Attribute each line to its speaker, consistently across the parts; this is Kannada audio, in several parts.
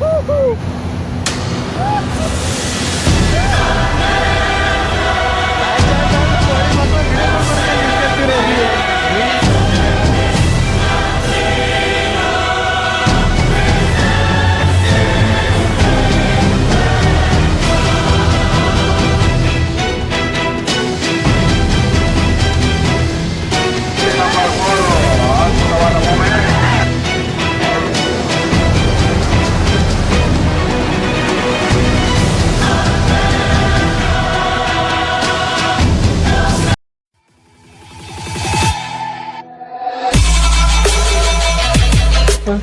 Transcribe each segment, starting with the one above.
Speaker 1: Uhul! Uhul!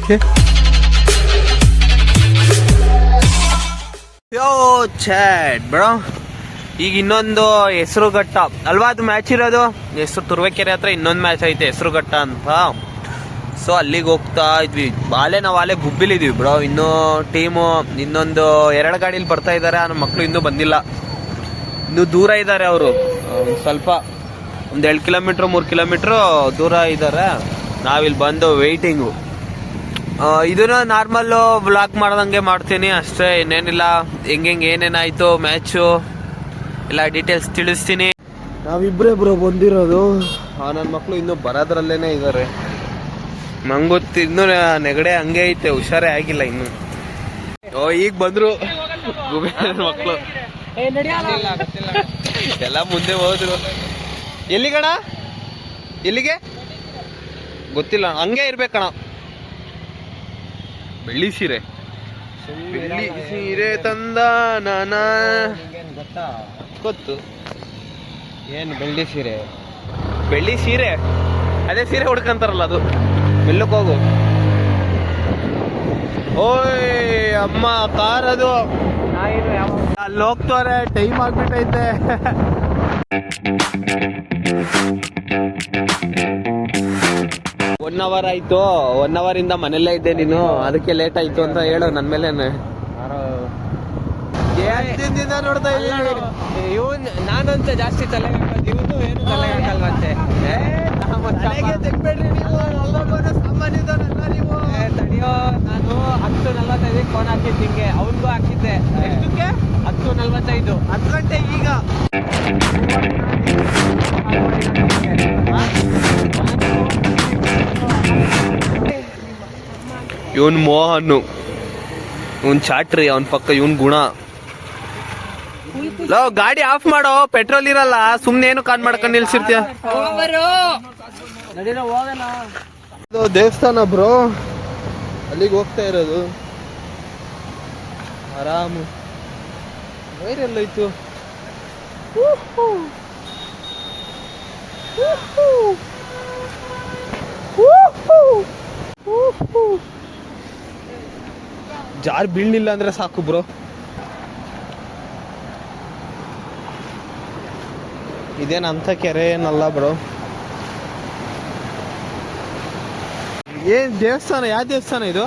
Speaker 1: ಯೋ ಚಾಟ್ ಬ್ರೋ ಈಗ ಇನ್ನೊಂದು ಹೆಸರುಘಟ್ಟ. ಅಲ್ವಾ ಅದು ಮ್ಯಾಚ್ ಇರೋದು? ಹೆಸರು ತುರುವೇಕೆರೆ ಹತ್ರ ಇನ್ನೊಂದು ಮ್ಯಾಚ್ ಐತೆ, ಹೆಸರುಘಟ್ಟ ಅಂತ. ಸೊ ಅಲ್ಲಿಗೆ ಹೋಗ್ತಾ ಇದ್ವಿ. ಬಾಲೆ ನಾವು ಅಲ್ಲೇ ಗುಬ್ಬಿಲಿದ್ವಿ ಬ್ರೋ ಇನ್ನೂ ಟೀಮು ಇನ್ನೊಂದು ಎರಡು ಗಾಡೀಲಿ ಬರ್ತಾ ಇದ್ದಾರೆ ನಮ್ಮ ಮಕ್ಕಳು ಇನ್ನೂ ಬಂದಿಲ್ಲ. ಇನ್ನೂ ದೂರ ಇದ್ದಾರೆ ಅವರು. ಸ್ವಲ್ಪ, ಒಂದು ಎರಡು ಕಿಲೋಮೀಟ್ರ್, ಮೂರು ಕಿಲೋಮೀಟ್ರು ದೂರ ಇದ್ದಾರೆ ನಾವಿಲ್ಲಿ ಬಂದು ವೆಯ್ಟಿಂಗು ಇದನ್ನ ನಾರ್ಮಲ್ ಬ್ಲಾಗ್ ಮಾಡ್ದಂಗೆ ಮಾಡ್ತೀನಿ ಅಷ್ಟೇ ಇನ್ನೇನಿಲ್ಲ. ಹೆಂಗೆ ಹೆಂಗೆ ಏನೇನಾಯ್ತು ಮ್ಯಾಚು ಎಲ್ಲ ಡೀಟೇಲ್ಸ್ ತಿಳಿಸ್ತೀನಿ. ನಾವಿಬ್ಬರೇ ಬ್ರೋ ಬಂದಿರೋದು. ನನ್ನ ಮಕ್ಕಳು ಇನ್ನೂ ಬರೋದ್ರಲ್ಲೇನೆ ಇದ್ದಾರೆ ನಂಗೊತ್ತು ಇನ್ನೂ ನೆಗಡೆ ಹಂಗೆ ಐತೆ ಹುಷಾರೇ ಆಗಿಲ್ಲ ಇನ್ನು. ಓ ಈಗ ಬಂದ್ರು. ಮಕ್ಕಳು ಎಲ್ಲ ಮುಂದೆ ಹೋದ್ರು. ಎಲ್ಲಿಗಣ? ಎಲ್ಲಿಗೆ? ಗೊತ್ತಿಲ್ಲ ಹಂಗೆ ಇರ್ಬೇಕಣ. ಬೆಳ್ಳಿ ಸೀರೆ. ಬೆಳ್ಳಿ ಸೀರೆ ತಂದ ನಾನ.
Speaker 2: ಗೊತ್ತಾ.
Speaker 1: ಗೊತ್ತು
Speaker 2: ಏನು ಬೆಳ್ಳಿ ಸೀರೆ?
Speaker 1: ಬೆಳ್ಳಿ ಸೀರೆ. ಅದೇ ಸೀರೆ ಹುಡ್ಕಂತಾರಲ್ಲ ಅದು. ಬೆಲ್ಲಕ್ಕೆ ಹೋಗು. ಓಯ್ ಅಮ್ಮ ಕಾರ್ ಅದು ಅಲ್ಲಿ ಹೋಗ್ತಾರೆ ಟೈಮ್ ಆಗ್ಬಿಟ್ಟೈತೆ. ಒನ್ ಅವರ್ ಆಯ್ತು. ಒನ್ ಅವರ್ ಇಂದ ಮನೆಯಲ್ಲೇ ಇದ್ದೆ ನೀನು. ಅದಕ್ಕೆ ಲೇಟ್ ಆಯ್ತು ಅಂತ ಹೇಳು ನನ್ ಮೇಲೆ ನೋಡ್ತಾ
Speaker 2: ಇವನ್ ನಾನಂತ ಜಾಸ್ತಿ ತಲೆ ಇವನು ಏನು ತಲೆ ಹಾಕಲ್ವಂತೆ? ತಡಿಯೋ ನಾನು ಹತ್ತು ನಲ್ವತ್ತೈದಕ್ಕೆ ಫೋನ್ ಹಾಕಿದ್ದು ನಿಂಗೆ. ಅವನಿಗೂ ಹಾಕಿದ್ದೆ. ಎಷ್ಟಕ್ಕೆ? ಹತ್ತು ನಲ್ವತ್ತೈದು.
Speaker 1: ಹತ್ತು ಗಂಟೆ ಈಗ. ಇವನ್ ಮೋಹನ್ ಇವನ್ ಚಾಟ್ರಿ ಅವನ್ ಪಕ್ಕ ಇವನ್ ಗುಣ. ಲೋ ಗಾಡಿ ಆಫ್ ಮಾಡೋ ಪೆಟ್ರೋಲ್ ಇರಲ್ಲ ಸುಮ್ನೆ ಏನು ಕಾನ್ ಮಾಡ್ಕೊಂಡು ನಿಲ್ಸಿರ್ತೀಯ? ದೇವಸ್ಥಾನ ಬ್ರೋ. ಅಲ್ಲಿಗೆ ಹೋಗ್ತಾ ಇರೋದು. ಆರಾಮು. ವೈರೆಲ್ಲೈತು ಜಾರ್ ಬೀಳಲಿಲ್ಲ ಅಂದ್ರೆ ಸಾಕು ಬ್ರೋ. ಇದೇನ್ ಅಂತ ಕೆರೆ ಏನಲ್ಲ ಬ್ರೋ. ಏನ್ ದೇವಸ್ಥಾನ ಯಾವ ದೇವಸ್ಥಾನ ಇದು?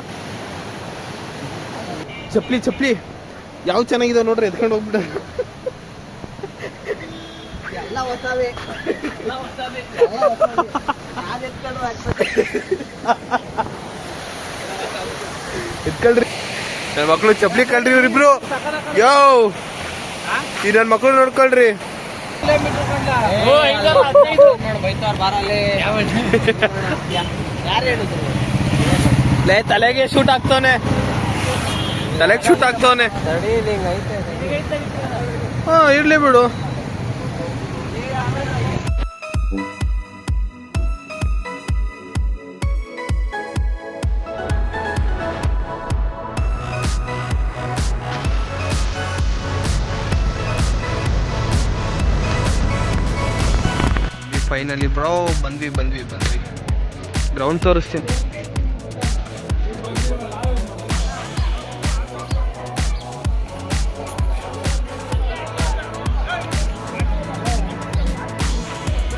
Speaker 1: ಚಪ್ಲಿ ಚಪ್ಲಿ. ಯಾವ ಚೆನ್ನಾಗಿದೆ ನೋಡ್ರಿ ಎತ್ಕೊಂಡು
Speaker 2: ಹೊಸವೇ.
Speaker 1: ಎತ್ಕೊಳ್ರಿ. ನನ್ನ ಮಕ್ಕಳು ಚಪ್ಲಿ ಕಳ್ರಿ ಇವ್ರಿಬ್ರು. ಯೋ ಈ ನನ್ನ ಮಕ್ಕಳು ನೋಡ್ಕೊಳ್ರಿ. ಲೇ ತಲೆಗೆ ಶೂಟ್ ಆಗ್ತಾನೆ ತಲೆಗೆ ಶೂಟ್
Speaker 2: ಆಗ್ತಾನೆ
Speaker 1: ಹಾ ಇರ್ಲಿ ಬಿಡು. ಫೈನಲಿ ಬ್ರೋ ಬಂದ್ವಿ ಬಂದ್ವಿ ಬಂದ್ವಿ. ಗ್ರೌಂಡ್ ತೋರಿಸ್ತೀನಿ.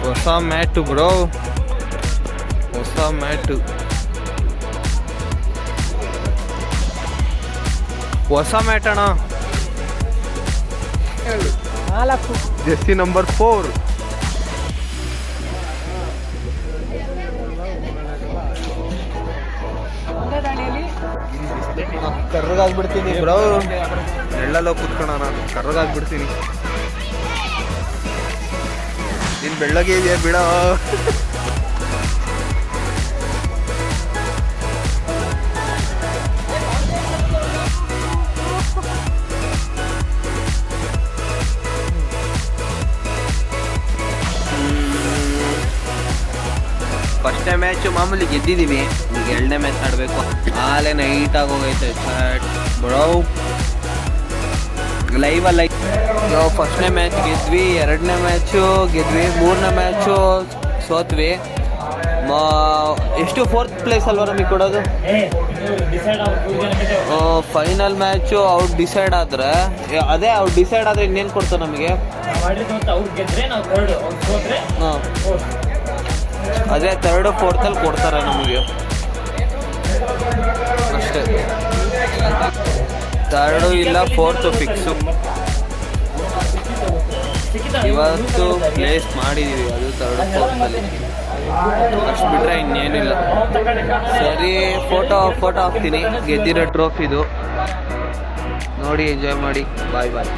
Speaker 1: ಹೊಸ ಮ್ಯಾಟು ಬ್ರೋ ಹೊಸ ಮ್ಯಾಟು. ಹೊಸ ಮ್ಯಾಟ್ ಅಣ್ಣ.
Speaker 2: ನಾಲ್ಕು.
Speaker 1: ಜೆಸ್ಸಿ ನಂಬರ್ ಫೋರ್.
Speaker 2: ಕರ್ರಗಾಗ್ಬಿಡ್ತೀನಿ
Speaker 1: ಬ್ರೋ. ನೆಳ್ಳಲ್ಲೋ ನಾನು. ಕರ್ರಗಾಗ್ಬಿಡ್ತೀನಿ. ನೀನ್ ಬೆಳ್ಳಗೆ ಇದೆಯಾ ಬಿಡ? ಫಸ್ಟ್ನೇ ಮ್ಯಾಚ್ ಮಾಮೂಲಿ ಗೆದ್ದಿದ್ದೀವಿ ಈಗ ಎರಡನೇ ಮ್ಯಾಚ್ ಆಡಬೇಕು. ಆಲೇ ನೈಟಾಗಿ ಹೋಗೈತೆ ಚಾಟ್ ಲೈವ್ ಅಲ್ಲ. ನಾವು ಫಸ್ಟ್ನೇ ಮ್ಯಾಚ್ ಗೆದ್ವಿ ಎರಡನೇ ಮ್ಯಾಚು ಗೆದ್ವಿ ಮೂರನೇ ಮ್ಯಾಚು ಸೋತ್ವಿ. ಮಾ ಎಷ್ಟು ಫೋರ್ತ್ ಪ್ಲೇಸ್ ಅಲ್ವಾ ನಮಗೆ ಕೊಡೋದು? ಫೈನಲ್ ಮ್ಯಾಚು ಅವ್ರು ಡಿಸೈಡ್ ಆದರೆ ಅದೇ ಅವ್ರು ಡಿಸೈಡ್ ಆದರೆ ಇನ್ನೇನು ಕೊಡ್ತಾರೆ ನಮಗೆ? ಹಾಂ. ಅದೇ ತರ್ಡ್ ಫೋರ್ತಲ್ಲಿ ಕೊಡ್ತಾರೆ ನಮಗೆ. ಅಷ್ಟೇ. ತರ್ಡು ಇಲ್ಲ ಫೋರ್ತು ಫಿಕ್ಸು ಇವತ್ತು ಪ್ಲೇಸ್ ಮಾಡಿದ್ದೀವಿ ಅದು ತರ್ಡ್ ಫೋರ್ತಲ್ಲಿ ಅಷ್ಟು ಬಿಟ್ಟರೆ ಇನ್ನೇನಿಲ್ಲ. ಸರಿ ಫೋಟೋ ಫೋಟೋ ಹಾಕ್ತೀನಿ ಗೆದ್ದಿರೋ ಟ್ರೋಫಿದು ನೋಡಿ ಎಂಜಾಯ್ ಮಾಡಿ. ಬಾಯ್ ಬಾಯ್